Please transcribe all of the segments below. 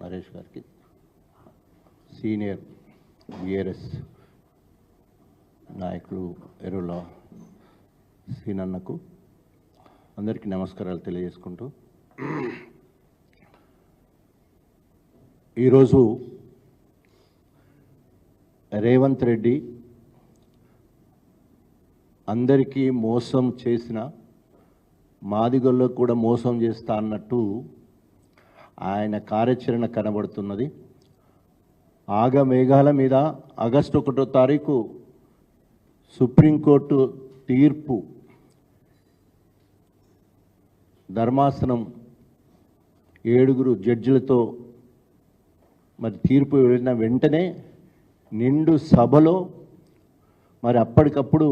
నరేష్ గారికి. సీనియర్ బిఆర్ఎస్ నాయకులు ఎరుల సీనన్నకు అందరికీ నమస్కారాలు తెలియజేసుకుంటూ. ఈరోజు రేవంత్ రెడ్డి అందరికీ మోసం చేసిన మాదిగొల్లకు కూడా మోసం చేస్తా అన్నట్టు ఆయన కార్యాచరణ కనబడుతున్నది. ఆగ మేఘాల మీద ఆగస్టు ఒకటో తారీఖు సుప్రీంకోర్టు తీర్పు ధర్మాసనం ఏడుగురు జడ్జిలతో మరి తీర్పు వెళ్ళిన వెంటనే నిండు సభలో మరి అప్పటికప్పుడు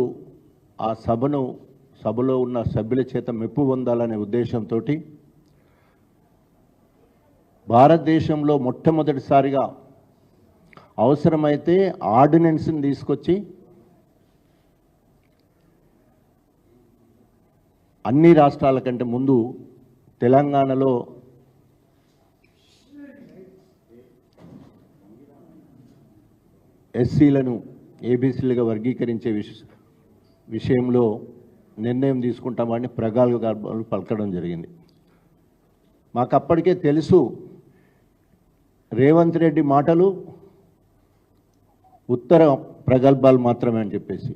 ఆ సభను సభలో ఉన్న సభ్యుల చేత మెప్పు పొందాలనే ఉద్దేశంతో భారతదేశంలో మొట్టమొదటిసారిగా అవసరమైతే ఆర్డినెన్స్ని తీసుకొచ్చి అన్ని రాష్ట్రాల కంటే ముందు తెలంగాణలో ఎస్సీలను ఏబీసీలుగా వర్గీకరించే విష విషయంలో నిర్ణయం తీసుకుంటామని ప్రగాలుగా పలకడం జరిగింది. మాకు అప్పటికే తెలుసు రేవంత్ రెడ్డి మాటలు ఉత్తర ప్రగల్భాలు మాత్రమే అని చెప్పేసి.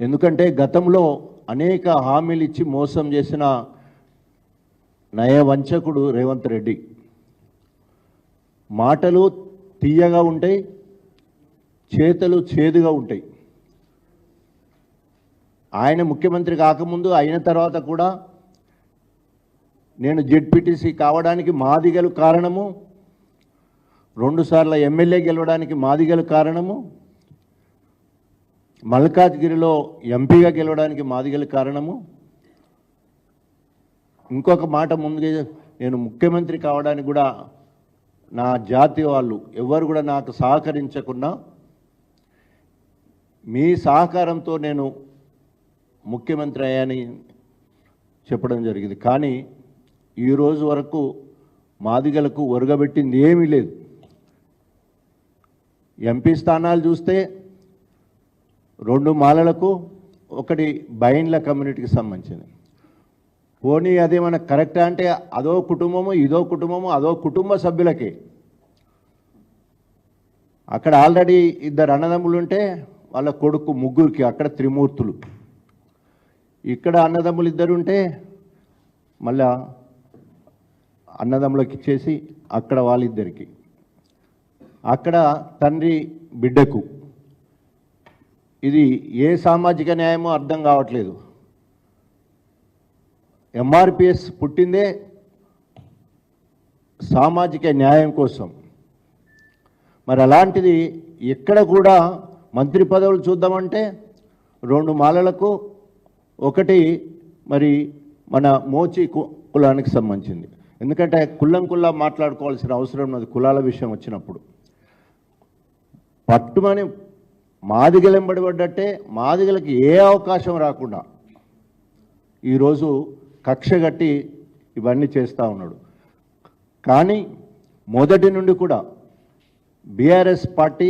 ఎందుకంటే గతంలో అనేక హామీలు ఇచ్చి మోసం చేసిన నయవంచకుడు రేవంత్ రెడ్డి. మాటలు తీయగా ఉంటాయి చేతలు చేదుగా ఉంటాయి. ఆయన ముఖ్యమంత్రి కాకముందు అయిన తర్వాత కూడా నేను జెడ్పీటీసీ కావడానికి మాదిగలు కారణము రెండుసార్లు ఎమ్మెల్యే గెలవడానికి మాదిగలు కారణము మల్కాజ్గిరిలో ఎంపీగా గెలవడానికి మాదిగలు కారణము. ఇంకొక మాట ముందుగా నేను ముఖ్యమంత్రి కావడానికి కూడా నా జాతి వాళ్ళు ఎవరు కూడా నాకు సహకరించకున్నా మీ సహకారంతో నేను ముఖ్యమంత్రి అయ్యాని చెప్పడం జరిగింది. కానీ ఈ రోజు వరకు మాదిగలకు ఒరగబెట్టింది ఏమీ లేదు. ఎంపీ స్థానాలు చూస్తే రెండు మాలలకు ఒకటి బైండ్ల కమ్యూనిటీకి సంబంధించింది. పోనీ అదేమన్నా కరెక్టా అంటే అదో కుటుంబము ఇదో కుటుంబము అదో కుటుంబ సభ్యులకే. అక్కడ ఆల్రెడీ ఇద్దరు అన్నదమ్ములు ఉంటే వాళ్ళ కొడుకు ముగ్గురికి అక్కడ త్రిమూర్తులు. ఇక్కడ అన్నదమ్ములు ఇద్దరు ఉంటే మళ్ళా అన్నదమ్ములకు ఇచ్చేసి అక్కడ వాళ్ళిద్దరికి. అక్కడ తండ్రి బిడ్డకు. ఇది ఏ సామాజిక న్యాయమో అర్థం కావట్లేదు. ఎంఆర్పిఎస్ పుట్టిందే సామాజిక న్యాయం కోసం. మరి అలాంటిది ఎక్కడ కూడా మంత్రి పదవులు చూద్దామంటే రెండు మాలలకు ఒకటి మరి మన మోచి కు- కులానికి సంబంధించింది. ఎందుకంటే కుల్లం కుల్లా మాట్లాడుకోవాల్సిన అవసరం ఉన్నది కులాల విషయం వచ్చినప్పుడు. పట్టుమని మాదిగలు ఎంబడిపడ్డట్టే మాదిగలకి ఏ అవకాశం రాకుండా ఈరోజు కక్ష కట్టి ఇవన్నీ చేస్తూ ఉన్నాడు. కానీ మొదటి నుండి కూడా బీఆర్ఎస్ పార్టీ